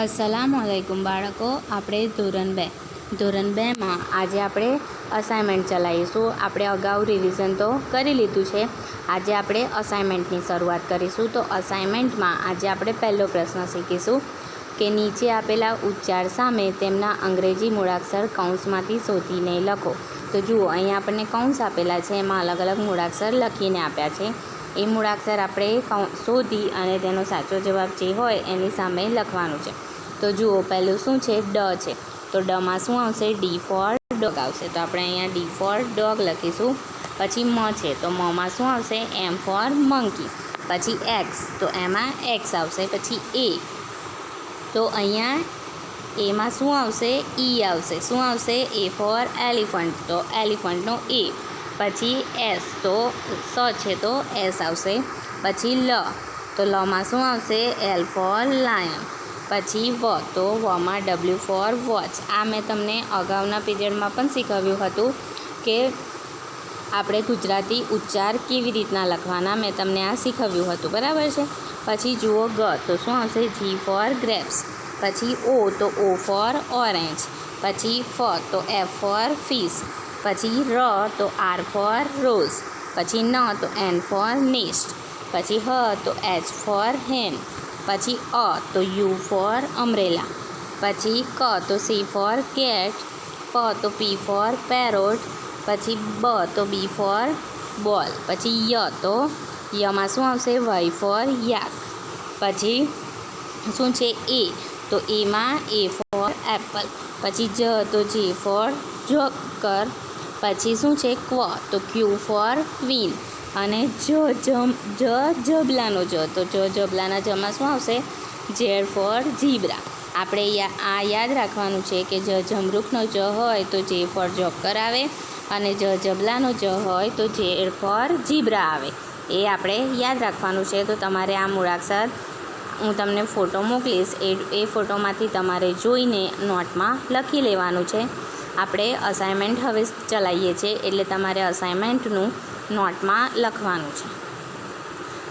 અસલામ વાલેકુમ બાળકો, આપણે ધોરણ બે. ધોરણ બેમાં આજે આપણે અસાઇનમેન્ટ ચલાવીશું. આપણે અગાઉ રિવિઝન તો કરી લીધું છે. આજે આપણે અસાઇનમેન્ટની શરૂઆત કરીશું. તો અસાઇનમેન્ટમાં આજે આપણે પહેલો પ્રશ્ન શીખીશું કે નીચે આપેલા ઉચ્ચાર સામે તેમના અંગ્રેજી મૂળાક્ષર કૌંસમાંથી શોધીને લખો. તો જુઓ અહીંયા આપણને કૌંસ આપેલા છે. એમાં અલગ અલગ મૂળાક્ષર લખીને આપ્યા છે. એ મૂળાક્ષર આપણે શોધી અને તેનો સાચો જવાબ જે હોય એની સામે લખવાનું છે. તો જુઓ, પહેલું શું છે? ડ છે. તો ડમાં શું આવશે? ડી ફોર ડોગ આવશે. તો આપણે અહીંયા ડી ફોર ડોગ લખીશું. પછી મ છે. તો મમાં શું આવશે? M for monkey. પછી એક્સ. તો એમાં એક્સ આવશે. પછી એ. તો અહીંયા એમાં શું આવશે? ઈ આવશે. શું આવશે? E for elephant. તો એલિફન્ટનો એ. પછી એસ. તો સ છે. તો એસ આવશે. પછી લ. તો લમાં શું આવશે? L for lion. પછી વ, તો વમાં ડબલ્યુ ફોર વોચ. આ મેં તમને અગાઉના પીરિયડમાં પણ શીખવ્યું હતું કે આપણે ગુજરાતી ઉચ્ચાર કેવી રીતના લખવાના, મેં તમને આ શીખવ્યું હતું. બરાબર છે? પછી જુઓ ગ, તો શું આવશે? G for grapes. પછી ઓ, તો ઓ ફોર ઓરેન્જ. પછી ફ, તો એફ ફોર ફિશ. પછી ર, તો આર ફોર રોઝ. પછી ન, તો એન ફોર નેસ્ટ. પછી હ, તો એચ ફોર હેન. પછી અ, તો યુ ફોર અમરેલા પછી ક, તો સી ફોર કેટ. પ, તો પી ફોર પેરોટ. પછી બ, તો બી ફોર બોલ. પછી ય, તો યમાં શું આવશે? Y for yak. પછી શું છે? એ, તો એમાં એ ફોર એપલ. પછી જ, તો જે ફોર જોકર. પછી શું છે? ક્વ, તો ક્યુ ફોર ક્વીન. અને જ જમ, જ જબલાનો જ, તો જ જબલાના જમાં શું આવશે? Z for zebra. આપણે આ યાદ રાખવાનું છે કે જ જમરૂખનો જ હોય તો જે ફોર જોકર આવે અને જ જબલાનો જ હોય તો ઝેડ ફોર ઝીબ્રા આવે. એ આપણે યાદ રાખવાનું છે. તો તમારે આ મૂળાક્ષર હું તમને ફોટો મોકલીશ. એ એ ફોટોમાંથી તમારે જોઈને નોટમાં લખી લેવાનું છે. આપણે અસાઇનમેન્ટ હવે ચલાવીએ છીએ. એટલે તમારે અસાઇનમેન્ટનું નોટમાં લખવાનું છે.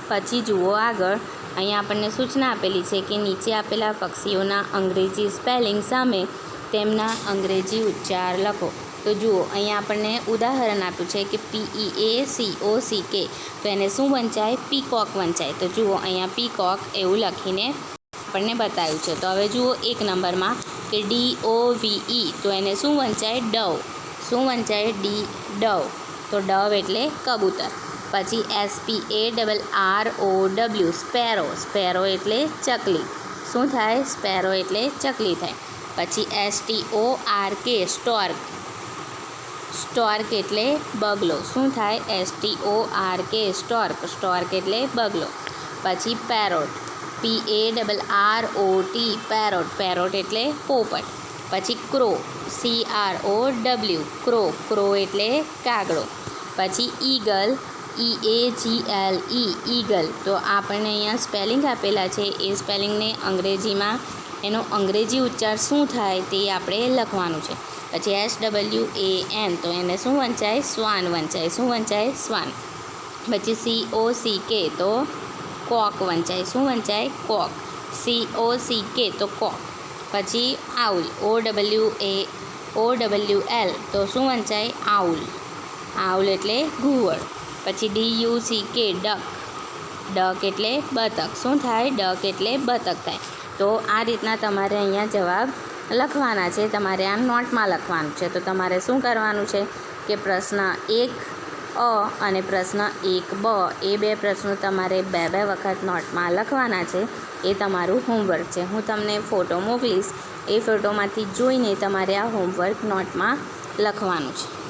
પછી જુઓ આગળ. અહીંયા આપણને સૂચના આપેલી છે કે નીચે આપેલા પક્ષીઓના અંગ્રેજી સ્પેલિંગ સામે તેમના અંગ્રેજી ઉચ્ચાર લખો. તો જુઓ, અહીંયા આપણને ઉદાહરણ આપ્યું છે કે P E A C O C K તો એને શું વંચાય? પીકોક વંચાય. તો જુઓ, અહીંયા પીકોક એવું લખીને આપણને બતાવ્યું છે. તો હવે જુઓ એક નંબરમાં કે ડી ઓ વી ઈ તો એને શું વંચાય? ડવ. શું વંચાય? D, dove. તો ડવ એટલે કબૂતર. પછી S P A double R O W sparrow. Sparrow એટલે ચકલી. શું થાય? સ્પેરો એટલે ચકલી થાય. પછી S T O R K stork. Stork એટલે બગલો. શું થાય? S T O R K stork. Stork એટલે બગલો. પછી parrot. P A double R O T parrot. Parrot એટલે પોપટ. પછી crow C R O W crow crow એટલે કાગડો. પછી eagle E A G L E eagle. તો આપણને અહીંયા સ્પેલિંગ આપેલા છે. એ સ્પેલિંગને અંગ્રેજીમાં, એનો અંગ્રેજી ઉચ્ચાર શું થાય તે આપણે લખવાનું છે. પછી એસ ડબલ્યુ એ એન તો એને શું વંચાય? શ્વાન વંચાય. શું વંચાય? શ્વાન પછી સી ઓ સી કે તો કોક વંચાય. શું વંચાય? કોક. સી ઓ સી કે તો કોક. પછી owl O W A O W L તો શું વંચાય? આઉલ. આઉલ એટલે ઘુવડ. પછી D U C K duck. Duck એટલે બતક. શું થાય? ડક એટલે બતક થાય. તો આ રીતના તમારે અહીંયા જવાબ લખવાના છે. તમારે આ નોટમાં લખવાનું છે. તો તમારે શું કરવાનું છે કે પ્રશ્ન એક, અ અને પ્રશ્ન એક, બ. એ બે પ્રશ્નો તમારે બે બે વખત નોટમાં લખવાના છે. એ તમારું હોમવર્ક છે. હું તમને ફોટો મોકલીશ. એ ફોટોમાંથી જોઈને તમારે આ હોમવર્ક નોટમાં લખવાનું છે.